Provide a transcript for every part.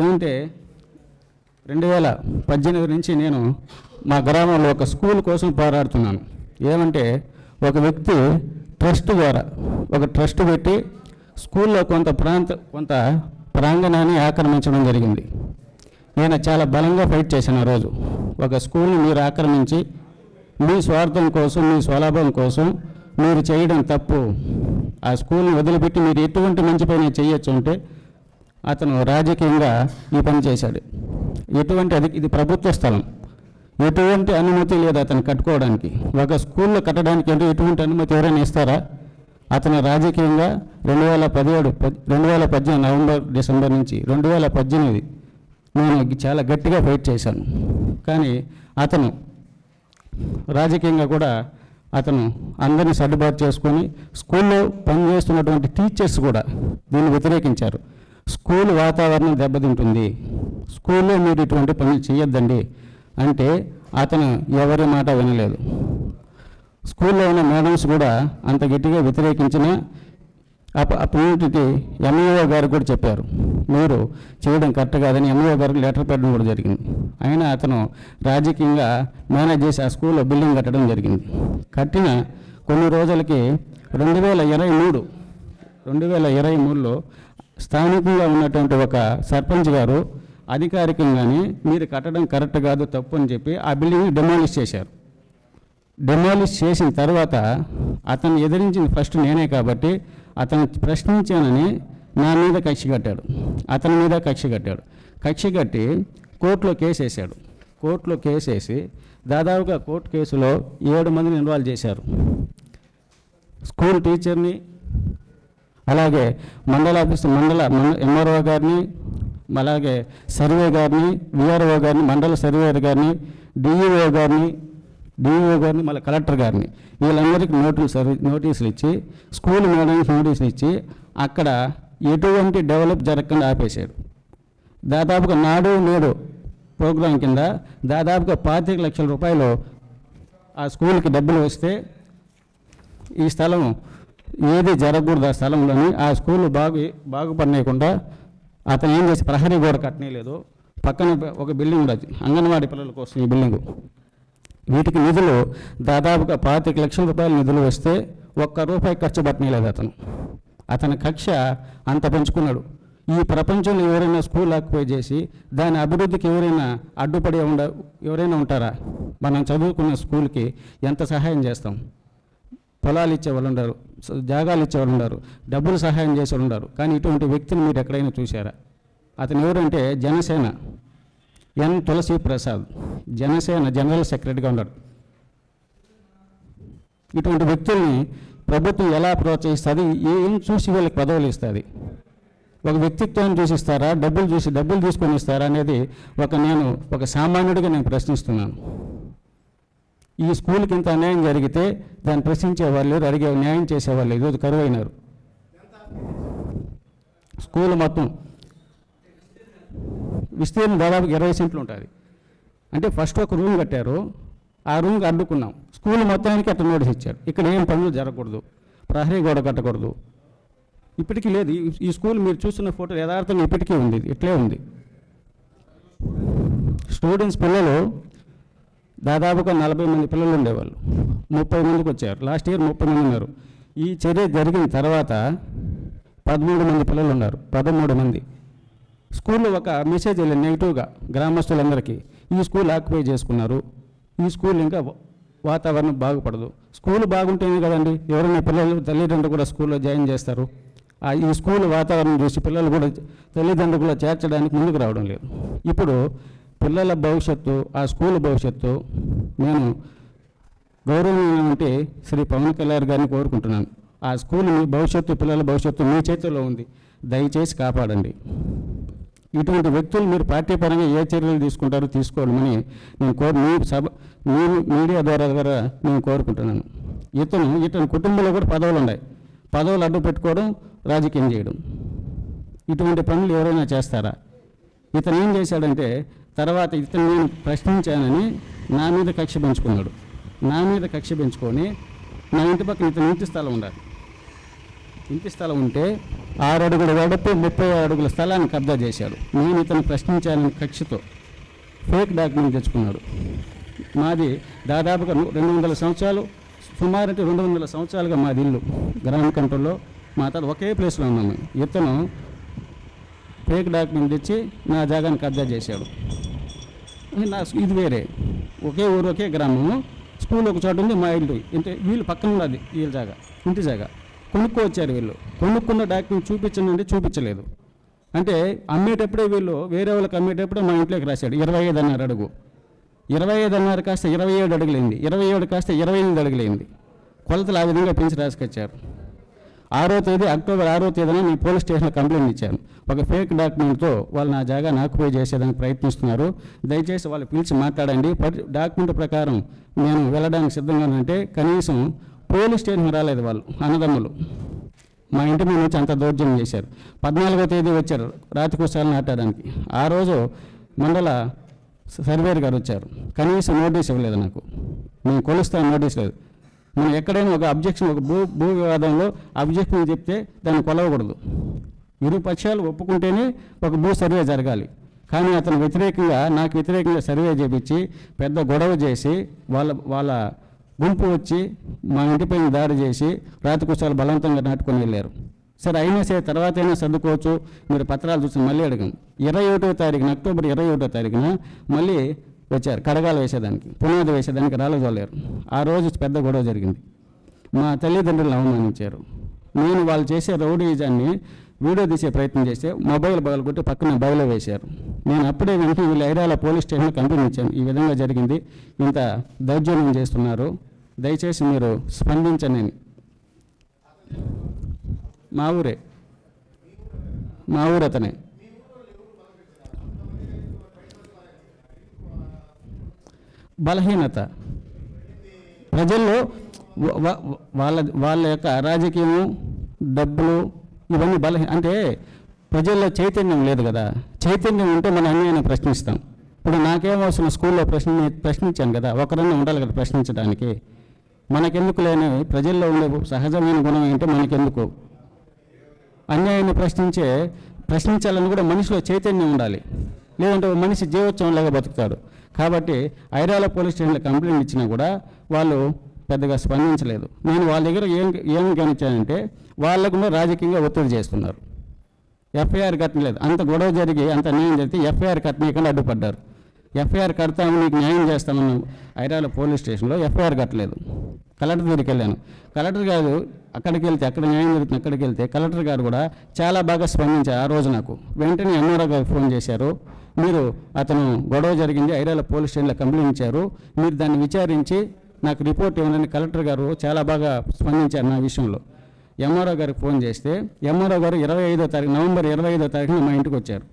ఏమంటే రెండు వేల పద్దెనిమిది నుంచి నేను మా గ్రామంలో ఒక స్కూల్ కోసం పోరాడుతున్నాను. ఏమంటే ఒక వ్యక్తి ట్రస్ట్ ద్వారా ఒక ట్రస్ట్ పెట్టి స్కూల్లో కొంత ప్రాంత కొంత ప్రాంగణాన్ని ఆక్రమించడం జరిగింది. నేను చాలా బలంగా ఫైట్ చేశాను ఆ రోజు. ఒక స్కూల్ని మీరు ఆక్రమించి మీ స్వార్థం కోసం మీ స్వలాభం కోసం మీరు చేయడం తప్పు. ఆ స్కూల్ని వదిలిపెట్టి మీరు ఎటువంటి మంచి పని చేయొచ్చు అంటే అతను రాజకీయంగా ఈ పని చేశాడు. ఎటువంటి అది ఇది ప్రభుత్వ స్థలం. ఎటువంటి అనుమతి లేదు అతను కట్టుకోవడానికి. ఒక స్కూల్లో కట్టడానికి అంటే ఎటువంటి అనుమతి ఎవరైనా ఇస్తారా? అతను రాజకీయంగా రెండు వేల పదిహేడు రెండు వేల పద్దెనిమిది నవంబర్ డిసెంబర్ నుంచి రెండు వేల పద్దెనిమిది నేను చాలా గట్టిగా ఫైట్ చేశాను. కానీ అతను రాజకీయంగా కూడా అతను అందరినీ సర్దుబాటు చేసుకొని స్కూల్లో పనిచేస్తున్నటువంటి టీచర్స్ కూడా దీన్ని వ్యతిరేకించారు. స్కూల్ వాతావరణం దెబ్బతింటుంది. స్కూల్లో మీరు ఇటువంటి పనులు చేయొద్దండి అంటే అతను ఎవరి మాట వినలేదు. స్కూల్లో ఉన్న మేడమ్స్ కూడా అంత గట్టిగా వ్యతిరేకించిన అప్ప అప్పటికి ఎంఈఓ గారు కూడా చెప్పారు. మీరు చేయడం కరెక్ట్ కాదని ఎంఈఓ గారికి లెటర్ పెట్టడం కూడా జరిగింది. అయినా అతను రాజకీయంగా మేనేజ్ చేసి ఆ స్కూల్లో బిల్డింగ్ కట్టడం జరిగింది. కట్టిన కొన్ని రోజులకి రెండు వేల ఇరవై మూడు రెండు వేల ఇరవై మూడులో స్థానికంగా ఉన్నటువంటి ఒక సర్పంచ్ గారు అధికారికంగానే మీరు కట్టడం కరెక్ట్ కాదు తప్పు అని చెప్పి ఆ బిల్డింగ్ డిమాలిష్ చేశారు. డిమాలిష్ చేసిన తర్వాత అతను ఎదిరించింది ఫస్ట్ నేనే కాబట్టి అతను ప్రశ్నించానని నా మీద కక్ష కట్టాడు. అతని మీద కక్ష కట్టాడు. కక్ష కట్టి కోర్టులో కేసు వేశాడు. కోర్టులో కేసు వేసి దాదాపుగా కోర్టు కేసులో ఏడు మందిని ఇన్వాల్వ్ చేశారు. స్కూల్ టీచర్ని అలాగే మండల ఆఫీస్ మండల ఎంఆర్ఓ గారిని అలాగే సర్వే గారిని విఆర్ఓ గారిని మండల సర్వేయర్ గారిని డిఈఓ గారిని డిఈఓ గారిని మళ్ళీ కలెక్టర్ గారిని. వీళ్ళందరికీ నోటీస్ నోటీసులు ఇచ్చి స్కూల్ మేడానికి నోటీసులు ఇచ్చి అక్కడ ఎటువంటి డెవలప్ జరగకుండా ఆపేశాడు దాదాపుగా నాడు నేడు ప్రోగ్రాం కింద దాదాపుగా పాతిక లక్షల రూపాయలు ఆ స్కూల్కి డబ్బులు వస్తే ఈ స్థలం ఏది జరగకూడదు ఆ స్థలంలోని ఆ స్కూల్ బాగు బాగుపడనీయకుండా అతను ఏం చేసి ప్రహరీ గోడ కట్టనీయలేదు. పక్కన ఒక బిల్డింగ్ ఉండదు అంగన్వాడీ పిల్లల కోసం ఈ బిల్డింగ్. వీటికి నిధులు దాదాపుగా పాతిక లక్షల రూపాయల నిధులు వస్తే ఒక్క రూపాయి ఖర్చు పెట్టనీయలేదు అతను. అతని కక్ష అంత పెంచుకున్నాడు. ఈ ప్రపంచంలో ఎవరైనా స్కూల్ ఆక్యుపై చేసి దాని అభివృద్ధికి ఎవరైనా అడ్డుపడి ఉండ ఎవరైనా ఉంటారా? మనం చదువుకున్న స్కూల్కి ఎంత సహాయం చేస్తాం? పొలాలు ఇచ్చేవాళ్ళు ఉండరు. జాగాలు ఇచ్చేవాళ్ళు ఉండరు. డబ్బులు సహాయం చేసేవాళ్ళు ఉండరు. కానీ ఇటువంటి వ్యక్తిని మీరు ఎక్కడైనా చూశారా? అతను ఎవరంటే జనసేన ఎన్. తులసి ప్రసాద్ జనసేన జనరల్ సెక్రటరీగా ఉన్నాడు. ఇటువంటి వ్యక్తుల్ని ప్రభుత్వం ఎలా ప్రోత్సహిస్తుంది ఏం చూసి వీళ్ళకి పదవులు ఇస్తుంది? ఒక వ్యక్తిత్వాన్ని చూసిస్తారా? డబ్బులు చూసి డబ్బులు తీసుకొని ఇస్తారా అనేది ఒక నేను ఒక సామాన్యుడిగా నేను ప్రశ్నిస్తున్నాను. ఈ స్కూల్కి ఇంత అన్యాయం జరిగితే దాన్ని ప్రశ్నించేవారు లేదు లేరు, అడిగే న్యాయం చేసేవాళ్ళు ఈరోజు కరువు అయినారు స్కూల్ మొత్తం విస్తీర్ణం దాదాపు ఇరవై సెంట్లు ఉంటుంది. అంటే ఫస్ట్ ఒక రూమ్ కట్టారు. ఆ రూమ్కి అడ్డుకున్నాం. స్కూల్ మొత్తానికి అట్లా నోటీస్ ఇచ్చారు. ఇక్కడ ఏం పనులు జరగకూడదు. ప్రహరీ గోడ కట్టకూడదు. ఇప్పటికీ లేదు. ఈ- స్కూల్ మీరు చూస్తున్న ఫోటో యథార్థంగా ఇప్పటికీ ఉంది. ఇది ఇట్లే ఉంది. స్టూడెంట్స్ పిల్లలు దాదాపుగా నలభై మంది పిల్లలు ఉండేవాళ్ళు. ముప్పై మందికి వచ్చారు. లాస్ట్ ఇయర్ ముప్పై మంది ఉన్నారు. ఈ చర్య జరిగిన తర్వాత పదమూడు మంది పిల్లలు ఉన్నారు. పదమూడు మంది. స్కూల్లో ఒక మెసేజ్ వెళ్ళింది నెగిటివ్గా గ్రామస్తులందరికీ ఈ స్కూల్ ఆక్యుపై చేసుకున్నారు. ఈ స్కూల్ ఇంకా వాతావరణం బాగుపడదు. స్కూల్ బాగుంటేనే కదండి. ఎవరైనా పిల్లలు తల్లిదండ్రులు కూడా స్కూల్లో జాయిన్ చేస్తారు. ఆ ఈ స్కూల్ వాతావరణం చూసి పిల్లలు కూడా తల్లిదండ్రులు కూడా చేర్చడానికి ముందుకు రావడం లేదు. ఇప్పుడు పిల్లల భవిష్యత్తు ఆ స్కూల్ భవిష్యత్తు నేను గౌరవనీయమంటే శ్రీ పవన్ కళ్యాణ్ గారిని కోరుకుంటున్నాను. ఆ స్కూల్ మీ భవిష్యత్తు పిల్లల భవిష్యత్తు మీ చేతిలో ఉంది. దయచేసి కాపాడండి. ఇటువంటి వ్యక్తులు మీరు పార్టీ పరంగా ఏ చర్యలు తీసుకుంటారో తీసుకోవాలని నేను కోరు మీ సభ మీ మీడియా ద్వారా ద్వారా నేను కోరుకుంటున్నాను. ఇతను ఇతని కుటుంబంలో కూడా పదవులు ఉన్నాయి. పదవులు అడ్డు పెట్టుకోవడం రాజకీయం చేయడం. ఇటువంటి పనులు ఎవరైనా చేస్తారా? ఇతను ఏం చేశాడంటే తర్వాత ఇతను నేను ప్రశ్నించానని నా మీద కక్ష పెంచుకున్నాడు. నా మీద కక్ష పెంచుకొని నా ఇంటి పక్కన ఇతను ఇంటి స్థలం ఉండాలి. ఇంటి స్థలం ఉంటే ఆరు అడుగుల వెడపు ముప్పై అడుగుల స్థలాన్ని కబ్జా చేశాడు. నేను ఇతను ప్రశ్నించాలని కక్షతో ఫేక్ డాక్యుమెంట్ తెచ్చుకున్నాడు. మాది దాదాపుగా రెండు వందల సంవత్సరాలు సుమారు అంటే రెండు వందల సంవత్సరాలుగా మాది ఇల్లు. గ్రామ కంట్రోల్లో మా తాత ఒకే ప్లేస్లో ఉన్నాము. ఇతను ఫేక్ డాక్యుమెంట్ తెచ్చి నా జాగాను కబ్జా చేశాడు. నా ఇది వేరే. ఒకే ఊరు ఒకే గ్రామము. స్కూల్ ఒక చోట ఉంది మా ఇల్లు. అంటే వీళ్ళు పక్కన ఉన్నది వీళ్ళ జాగా ఇంటి జాగా. కొనుక్కో వచ్చారు వీళ్ళు. కొనుక్కున్న డాక్యుమెంట్ చూపించండి అంటే చూపించలేదు. అంటే అమ్మేటప్పుడే వీళ్ళు వేరే వాళ్ళకి అమ్మేటప్పుడే మా ఇంట్లోకి రాశాడు. ఇరవై ఐదు అన్నారు అడుగు. ఇరవై ఐదు అన్నారు కాస్త ఇరవై ఏడు అడుగులైంది. ఇరవై ఏడు కాస్త ఇరవై ఎనిమిది అడుగులైంది. కొలతలు ఆ విధంగా పెంచి రాసుకొచ్చారు. ఆరో తేదీ అక్టోబర్ ఆరో తేదీన నేను పోలీస్ స్టేషన్లో కంప్లైంట్ ఇచ్చాను. ఒక ఫేక్ డాక్యుమెంట్తో వాళ్ళు నా జాగా నాకు పోయి చేసేదానికి ప్రయత్నిస్తున్నారు. దయచేసి వాళ్ళు పిలిచి మాట్లాడండి. డాక్యుమెంట్ ప్రకారం నేను వెళ్ళడానికి సిద్ధంగా కనీసం పోలీస్ స్టేషన్ రాలేదు వాళ్ళు అన్నదమ్ములు. మా ఇంటి మీద నుంచి అంత దౌర్జన్యం చేశారు. పద్నాలుగో తేదీ వచ్చారు రాతి కుశాలను నాటడానికి. ఆ రోజు మండల సర్వేర్ గారు వచ్చారు. కనీసం నోటీస్ ఇవ్వలేదు నాకు. నేను కొలుస్తాను నోటీస్ లేదు. మనం ఎక్కడైనా ఒక అబ్జెక్షన్ ఒక భూ భూ వివాదంలో అబ్జెక్షన్ చెప్తే దాన్ని కొలవకూడదు. ఇరు పక్షాలు ఒప్పుకుంటేనే ఒక భూ సర్వే జరగాలి. కానీ అతను వ్యతిరేకంగా నాకు వ్యతిరేకంగా సర్వే చేపించి పెద్ద గొడవ చేసి వాళ్ళ వాళ్ళ గుంపు వచ్చి మా ఇంటిపైన దాడి చేసి రాతి కుసాలు బలవంతంగా నాటుకొని వెళ్ళారు. సరే అయినా సరే తర్వాత అయినా సర్దుకోవచ్చు. మీరు పత్రాలు చూసి మళ్ళీ అడగం ఇరవై ఒకటో తారీఖున అక్టోబర్ ఇరవై ఒకటో తారీఖున మళ్ళీ వచ్చారు. కడగాలు వేసేదానికి పునాది వేసేదానికి రాళ్ళజోలేరు ఆ రోజు పెద్ద గొడవ జరిగింది. మా తల్లిదండ్రులను అవమానించారు. నేను వాళ్ళు చేసే రౌడీజాన్ని వీడియో తీసే ప్రయత్నం చేస్తే మొబైల్ బయలు కొట్టి పక్కన బయలు వేశారు. నేను అప్పుడే వెంటనే వీళ్ళు ఐరాల పోలీస్ స్టేషన్లో కంప్లైంట్ ఇచ్చాను. ఈ విధంగా జరిగింది. ఇంత దౌర్జన్యం చేస్తున్నారు. దయచేసి మీరు స్పందించండి మా ఊరే. మా ఊరు అతనే. బలహీనత. ప్రజల్లో వాళ్ళ వాళ్ళ యొక్క రాజకీయము డబ్బులు ఇవన్నీ బలహీన అంటే ప్రజల్లో చైతన్యం లేదు కదా. చైతన్యం ఉంటే మనం అన్యాయాన్ని ప్రశ్నిస్తాం. ఇప్పుడు నాకేం అవసరం స్కూల్లో ప్రశ్న ప్రశ్నించాను కదా. ఒకరన్నా ఉండాలి కదా ప్రశ్నించడానికి. మనకెందుకు లేని ప్రజల్లో ఉండే సహజమైన గుణం ఏంటంటే మనకెందుకు? అన్యాయాన్ని ప్రశ్నించే ప్రశ్నించాలని కూడా మనిషిలో చైతన్యం ఉండాలి. లేదంటే మనిషి జీవోత్సవం లాగా బతుకుతాడు. కాబట్టి ఐరాల పోలీస్ స్టేషన్లో కంప్లైంట్ ఇచ్చినా కూడా వాళ్ళు పెద్దగా స్పందించలేదు. నేను వాళ్ళ దగ్గర ఏం ఏం గమనించానంటే వాళ్ళకు కూడా రాజకీయంగా ఒత్తిడి చేస్తున్నారు. ఎఫ్ఐఆర్ కట్టలేదు. అంత గొడవ జరిగి అంత న్యాయం జరిగితే ఎఫ్ఐఆర్ కట్టనీయకుండా అడ్డుపడ్డారు. ఎఫ్ఐఆర్ కడతాము నీకు న్యాయం చేస్తామని ఐరాల పోలీస్ స్టేషన్లో ఎఫ్ఐఆర్ కట్టలేదు. కలెక్టర్ దగ్గరికి వెళ్ళాను. కలెక్టర్ గారు అక్కడికి వెళ్తే అక్కడ న్యాయం జరుగుతుంది అక్కడికి వెళ్తే కలెక్టర్ గారు కూడా చాలా బాగా స్పందించారు ఆ రోజు నాకు. వెంటనే ఎంఆర్ఓ గారు ఫోన్ చేశారు. మీరు అతను గొడవ జరిగింది ఐరాల పోలీస్ స్టేషన్లో కంప్లైంట్ ఇచ్చారు. మీరు దాన్ని విచారించి నాకు రిపోర్ట్ ఇవ్వాలని కలెక్టర్ గారు చాలా బాగా స్పందించారు నా విషయంలో. ఎంఆర్ఓ గారికి ఫోన్ చేస్తే ఎంఆర్ఓ గారు ఇరవై ఐదో తారీఖు నవంబర్ ఇరవై ఐదో తారీఖున మా ఇంటికి వచ్చారు.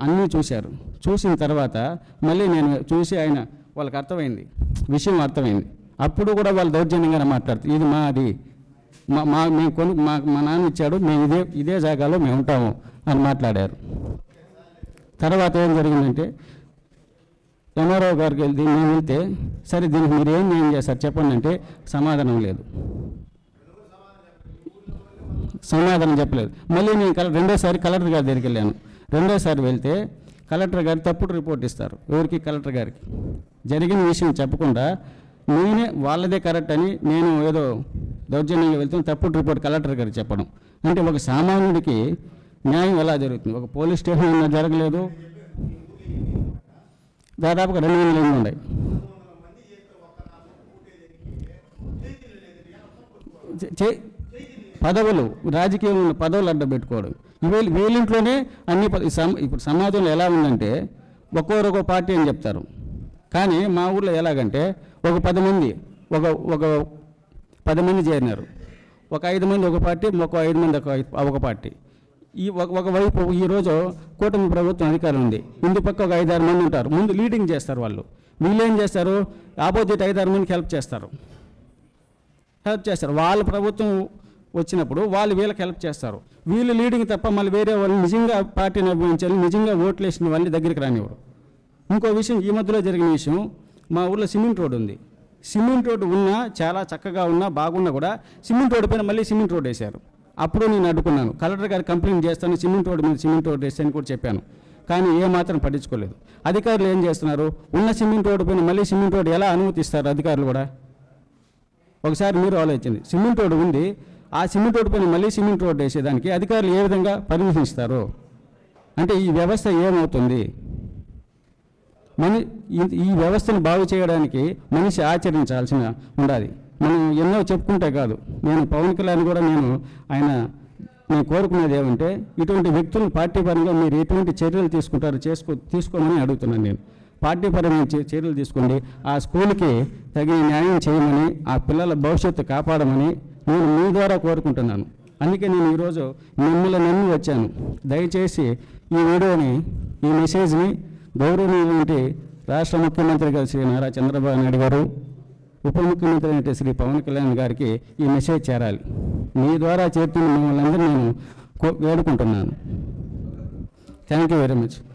అన్నీ చూశారు. చూసిన తర్వాత మళ్ళీ నేను చూసి ఆయన వాళ్ళకి అర్థమైంది. విషయం అర్థమైంది. అప్పుడు కూడా వాళ్ళు దౌర్జన్యంగానే మాట్లాడుతారు ఇది మాది. మా మా మేము కొను మా మా నాన్న ఇచ్చాడు మేము ఇదే ఇదే జాగాలో మేము ఉంటాము అని మాట్లాడారు. తర్వాత ఏం జరిగిందంటే ఎంఆర్ఓ గారికి వెళ్తే మేము వెళ్తే సరే దీనికి మీరు ఏం న్యాయం చేస్తారు చెప్పండి అంటే సమాధానం లేదు. సమాధానం చెప్పలేదు. మళ్ళీ నేను కల రెండోసారి కలెక్టర్ గారి దగ్గరికి వెళ్ళాను. రెండోసారి వెళ్తే కలెక్టర్ గారు తప్పుడు రిపోర్ట్ ఇస్తారు. ఎవరికి? కలెక్టర్ గారికి. జరిగిన విషయం చెప్పకుండా నేనే వాళ్ళదే కరెక్ట్ అని నేను ఏదో దౌర్జన్యంగా వెళ్తే తప్పుడు రిపోర్ట్ కలెక్టర్ గారికి చెప్పడం. అంటే ఒక సామాన్యుడికి న్యాయం ఎలా జరుగుతుంది? ఒక పోలీస్ స్టేషన్ అయినా జరగలేదు? దాదాపుగా రెండు వందల ఎనిమిది ఉన్నాయి. చే- పదవులు రాజకీయంలో ఉన్న పదవులు అడ్డ పెట్టుకోవడం. వీళ్ళు వీళ్ళింట్లోనే అన్ని ఇప్పుడు సమాజంలో ఎలా ఉందంటే ఒక్కొక్కరు పార్టీ అని చెప్తారు. కానీ మా ఊర్లో ఎలాగంటే ఒక పది మంది ఒక ఒక పది మంది చేరినారు. ఒక ఐదు మంది ఒక పార్టీ ఒక ఐదు మంది ఒక ఒక పార్టీ. ఈ ఒక ఒకవైపు ఈరోజు కూటమి ప్రభుత్వం అధికారం ఉంది. ఇందు పక్క ఒక ఐదారు మంది ఉంటారు. ముందు లీడింగ్ చేస్తారు వాళ్ళు. వీళ్ళు ఏం చేస్తారు? ఆపోజిట్ ఐదారు మందికి హెల్ప్ చేస్తారు. హెల్ప్ చేస్తారు. వాళ్ళ ప్రభుత్వం వచ్చినప్పుడు వాళ్ళు వీళ్ళకి హెల్ప్ చేస్తారు. వీళ్ళు లీడింగ్ తప్ప మళ్ళీ వేరే వాళ్ళు నిజంగా పార్టీని అభిమానించాలి నిజంగా ఓట్లు వేసిన వాళ్ళని దగ్గరికి రానివ్వరు. ఇంకో విషయం ఈ మధ్యలో జరిగిన విషయం మా ఊర్లో సిమెంట్ రోడ్ ఉంది. సిమెంట్ రోడ్డు ఉన్నా చాలా చక్కగా ఉన్నా బాగున్నా కూడా సిమెంట్ రోడ్డు పైన మళ్ళీ సిమెంట్ రోడ్ వేశారు. అప్పుడు నేను అడ్డుకున్నాను. కలెక్టర్ గారు కంప్లైంట్ చేస్తాను సిమెంట్ రోడ్డు మీద సిమెంట్ రోడ్డు వేస్తే అని కూడా చెప్పాను. కానీ ఏ మాత్రం పట్టించుకోలేదు. అధికారులు ఏం చేస్తున్నారు? ఉన్న సిమెంట్ రోడ్డు పైన మళ్ళీ సిమెంట్ రోడ్డు ఎలా అనుమతిస్తారు అధికారులు కూడా? ఒకసారి మీరు ఆలోచించండి. సిమెంట్ రోడ్డు ఉంది. ఆ సిమెంట్ రోడ్డు పైన మళ్ళీ సిమెంట్ రోడ్డు వేసేదానికి అధికారులు ఏ విధంగా పర్మిషన్ ఇస్తారు అంటే ఈ వ్యవస్థ ఏమవుతుంది? మని ఈ- ఈ వ్యవస్థను బాగు చేయడానికి మనిషి ఆచరించాల్సిన ఉండాలి. మనం ఎన్నో చెప్పుకుంటే కాదు. నేను పవన్ కళ్యాణ్ కూడా నేను ఆయన నేను కోరుకునేది ఏమంటే ఇటువంటి వ్యక్తులను పార్టీ పరంగా మీరు ఎటువంటి చర్యలు తీసుకుంటారు చేసుకో తీసుకోమని అడుగుతున్నాను నేను. పార్టీ పరమైన చర్యలు తీసుకోండి. ఆ స్కూల్కి తగిన న్యాయం చేయమని ఆ పిల్లల భవిష్యత్తు కాపాడమని నేను మీ ద్వారా కోరుకుంటున్నాను. అందుకే నేను ఈరోజు మిమ్మల్ని నమ్మి వచ్చాను. దయచేసి ఈ వీడియోని ఈ మెసేజ్ని గౌరవనీయులంటి రాష్ట్ర ముఖ్యమంత్రి గారు శ్రీ నారా చంద్రబాబు నాయుడు గారు ఉప ముఖ్యమంత్రి అయిన శ్రీ పవన్ కళ్యాణ్ గారికి ఈ మెసేజ్ చేరాలి. మీ ద్వారా చేరుతున్న మిమ్మల్ని అందరూ నేను కో- వేడుకుంటున్నాను. Thank you very much